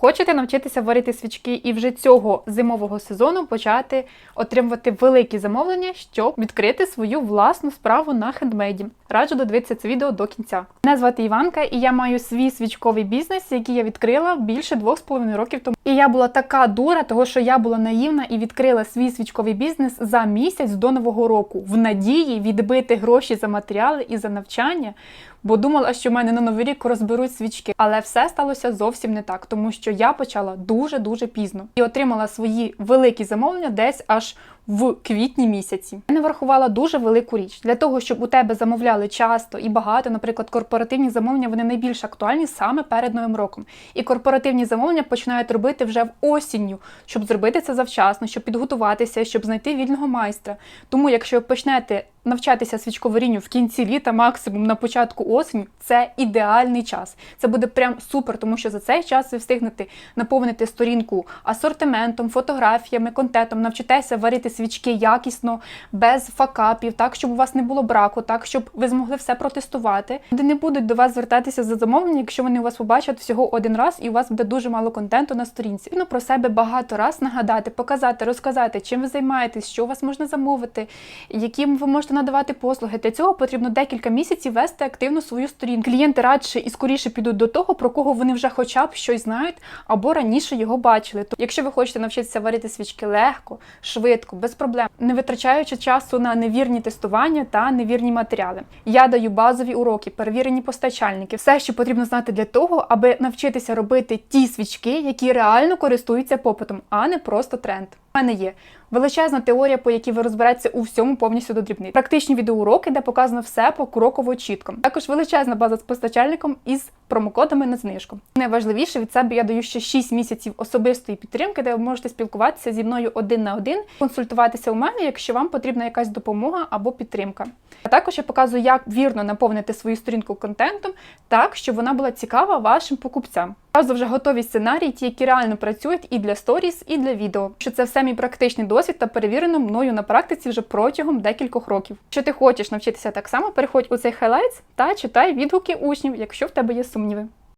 Хочете навчитися варити свічки і вже цього зимового сезону почати отримувати великі замовлення, щоб відкрити свою власну справу на хендмейді. Раджу додивитися це відео до кінця. Мене звати Іванка, і я маю свій свічковий бізнес, який я відкрила більше двох з половиною років тому. І я була така дура, того що я була наївна і відкрила свій свічковий бізнес за місяць до нового року в надії відбити гроші за матеріали і за навчання. Бо думала, що в мене на новий рік розберуть свічки, але все сталося зовсім не так, тому що я почала дуже дуже пізно і отримала свої великі замовлення десь аж в квітні місяці. Я не врахувала дуже велику річ для того, щоб у тебе замовляли часто і багато. Наприклад, корпоративні замовлення вони найбільш актуальні саме перед новим роком. І корпоративні замовлення починають робити вже в осінню, щоб зробити це завчасно, щоб підготуватися, щоб знайти вільного майстра. Тому, якщо ви почнете навчатися свічковарінню в кінці літа, максимум на початку осені, це ідеальний час. Це буде прям супер, тому що за цей час ви встигнете наповнити сторінку асортиментом, фотографіями, контентом, навчитеся варити свічки якісно, без факапів, так щоб у вас не було браку, так щоб ви змогли все протестувати. Люди не будуть до вас звертатися за замовлення, якщо вони у вас побачать всього один раз, і у вас буде дуже мало контенту на сторінці. Ну про себе багато раз нагадати, показати, розказати, чим ви займаєтесь, що у вас можна замовити, яким ви можете надавати послуги. Для цього потрібно декілька місяців вести активно свою сторінку. Клієнти радше і скоріше підуть до того, про кого вони вже хоча б щось знають або раніше його бачили. То, якщо ви хочете навчитися варити свічки легко, швидко, без проблем, не витрачаючи часу на невірні тестування та невірні матеріали. Я даю базові уроки, перевірені постачальники, все, що потрібно знати для того, аби навчитися робити ті свічки, які реально користуються попитом, а не просто тренд. Мене є величезна теорія, по якій ви розберетеся у всьому повністю до дрібниць. Практичні відеоуроки, де показано все покроково чітко. Також величезна база з постачальником із промокодами на знижку. Найважливіше від себе я даю ще 6 місяців особистої підтримки, де ви можете спілкуватися зі мною один на один, консультуватися у мене, якщо вам потрібна якась допомога або підтримка. А також я показую, як вірно наповнити свою сторінку контентом, так щоб вона була цікава вашим покупцям. Разу вже готові сценарії, ті, які реально працюють і для сторіс, і для відео. Що це все мій практичний досвід та перевірено мною на практиці вже протягом декількох років. Якщо ти хочеш навчитися так само, переходь у цей хайлайтс та читай відгуки учнів, якщо в тебе є сумніви.